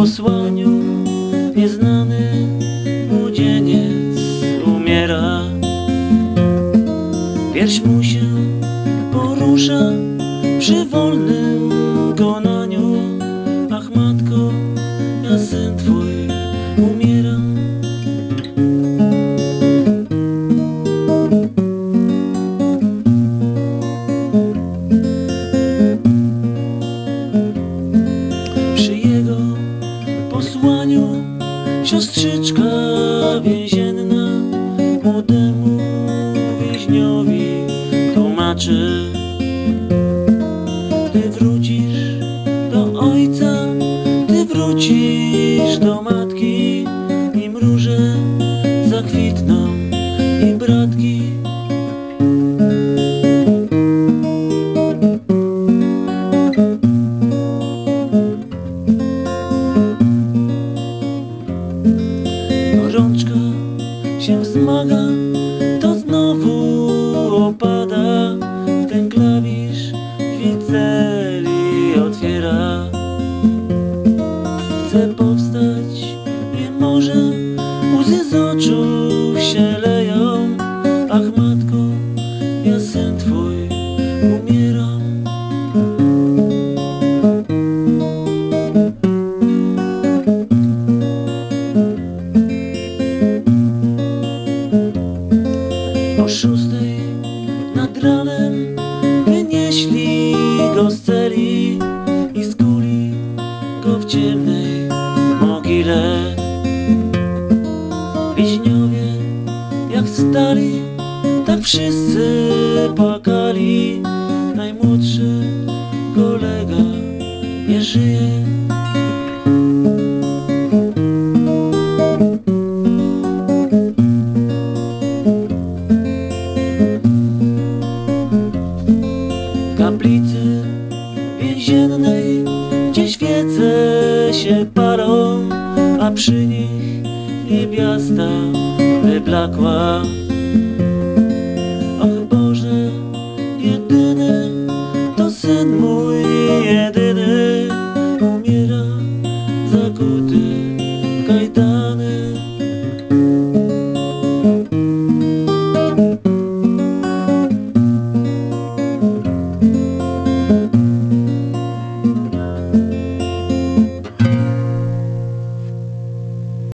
posłaniu nieznany młodzieniec umiera. Pierś mu się porusza przy wolnym konaniu. Ach matko, ja syn twój umieram. Przy jego posłaniu siostrzyczka więzienna młodemu więźniowi tłumaczy. Ty wrócisz do ojca, ty wrócisz do matki i mruże zakwitną się wzmaga, to znowu opada. Ten klawisz drzwi celi otwiera. Chce powstać, nie może, łzy z oczu się leją. Ach szóstej nad ranem wynieśli go z celi i skuli go w ciemnej mogile. Więźniowie jak stali, tak wszyscy płakali. Najmłodszy kolega nie żyje. Się palą, a przy nich niewiasta wyblakła.